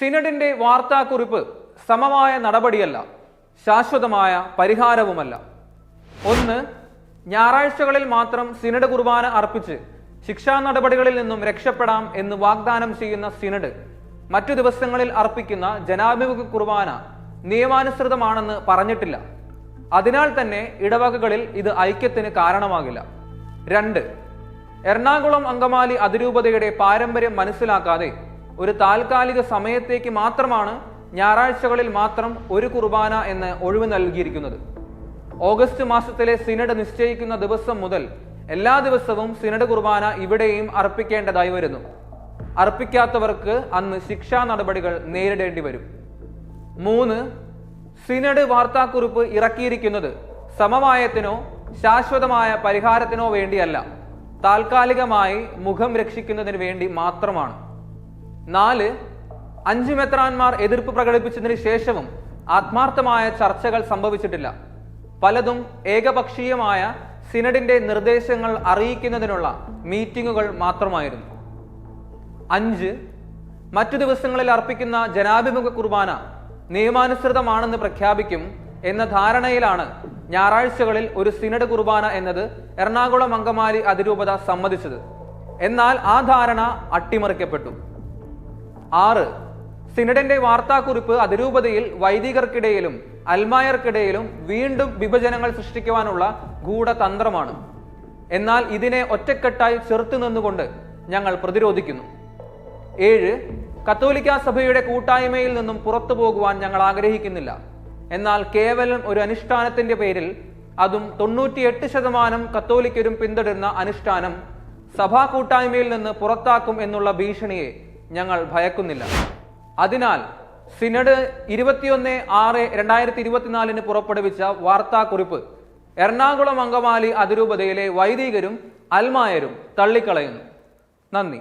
സിനഡിന്റെ വാർത്താക്കുറിപ്പ് സമമായ നടപടിയല്ല ശാശ്വതമായ പരിഹാരവുമല്ല. ഒന്ന് ഞായറാഴ്ചകളിൽ മാത്രം സിനഡ് കുർബാന അർപ്പിച്ച് ശിക്ഷാ നടപടികളിൽ നിന്നും രക്ഷപ്പെടാം എന്ന് വാഗ്ദാനം ചെയ്യുന്ന സിനഡ് മറ്റു ദിവസങ്ങളിൽ അർപ്പിക്കുന്ന ജനാഭിമുഖ കുർബാന നിയമാനുസൃതമാണെന്ന് പറഞ്ഞിട്ടില്ല. അതിനാൽ തന്നെ ഇടവകകളിൽ ഇത് ഐക്യത്തിന് കാരണമാകില്ല. രണ്ട് എറണാകുളം അങ്കമാലി അതിരൂപതയുടെ പാരമ്പര്യം മനസ്സിലാക്കാതെ ഒരു താൽക്കാലിക സമയത്തേക്ക് മാത്രമാണ് ഞായറാഴ്ചകളിൽ മാത്രം ഒരു കുർബാന എന്ന് ഒഴിവ് നൽകിയിരിക്കുന്നത്. ഓഗസ്റ്റ് മാസത്തിലെ സിനഡ് നിശ്ചയിക്കുന്ന ദിവസം മുതൽ എല്ലാ ദിവസവും സിനഡ് കുർബാന ഇവിടെയും അർപ്പിക്കേണ്ടതായി വരുന്നു. അർപ്പിക്കാത്തവർക്ക് അന്ന് ശിക്ഷാ നടപടികൾ നേരിടേണ്ടി വരും. മൂന്ന് സിനഡ് വാർത്താക്കുറിപ്പ് ഇറക്കിയിരിക്കുന്നത് സമവായത്തിനോ ശാശ്വതമായ പരിഹാരത്തിനോ വേണ്ടിയല്ല. താൽക്കാലികമായി മുഖം രക്ഷിക്കുന്നതിന് വേണ്ടി മാത്രമാണ്. നാല് അഞ്ച് മെത്രാന്മാർ എതിർപ്പ് പ്രകടിപ്പിച്ചതിന് ശേഷവും ആത്മാർത്ഥമായ ചർച്ചകൾ സംഭവിച്ചിട്ടില്ല. പലതും ഏകപക്ഷീയമായ സിനഡിന്റെ നിർദ്ദേശങ്ങൾ അറിയിക്കുന്നതിനുള്ള മീറ്റിംഗുകൾ മാത്രമായിരുന്നു. അഞ്ച് മറ്റു ദിവസങ്ങളിൽ അർപ്പിക്കുന്ന ജനാഭിമുഖ കുർബാന നിയമാനുസൃതമാണെന്ന് പ്രഖ്യാപിക്കും എന്ന ധാരണയിലാണ് ഞായറാഴ്ചകളിൽ ഒരു സിനഡ് കുർബാന എന്നത് എറണാകുളം അങ്കമാലി അതിരൂപത സമ്മതിച്ചത്. എന്നാൽ ആ ധാരണ അട്ടിമറിക്കപ്പെട്ടു. ആറ്. സിനഡന്റെ വാർത്താക്കുറിപ്പ് അതിരൂപതയിൽ വൈദികർക്കിടയിലും അൽമായർക്കിടയിലും വീണ്ടും വിഭജനങ്ങൾ സൃഷ്ടിക്കുവാനുള്ള ഗൂഢതന്ത്രമാണ്. എന്നാൽ ഇതിനെ ഒറ്റക്കെട്ടായി ചെറുത്തു നിന്നുകൊണ്ട് ഞങ്ങൾ പ്രതിരോധിക്കുന്നു. ഏഴ്. കത്തോലിക്ക സഭയുടെ കൂട്ടായ്മയിൽ നിന്നും പുറത്തു പോകുവാൻ ഞങ്ങൾ ആഗ്രഹിക്കുന്നില്ല. എന്നാൽ കേവലം ഒരു അനുഷ്ഠാനത്തിന്റെ പേരിൽ അതും തൊണ്ണൂറ്റിയെട്ട് ശതമാനം കത്തോലിക്കരും പിന്തുടരുന്ന അനുഷ്ഠാനം സഭാ കൂട്ടായ്മയിൽ നിന്ന് പുറത്താക്കും എന്നുള്ള ഭീഷണിയെ ഞങ്ങൾ ഭയക്കുന്നില്ല. അതിനാൽ സിനഡ് ഇരുപത്തിയൊന്ന് ആറ് രണ്ടായിരത്തി ഇരുപത്തിനാലിന് പുറപ്പെടുവിച്ച വാർത്താക്കുറിപ്പ് എറണാകുളം അങ്കമാലി അതിരൂപതയിലെ വൈദികരും അൽമായരും തള്ളിക്കളയുന്നു. നന്ദി.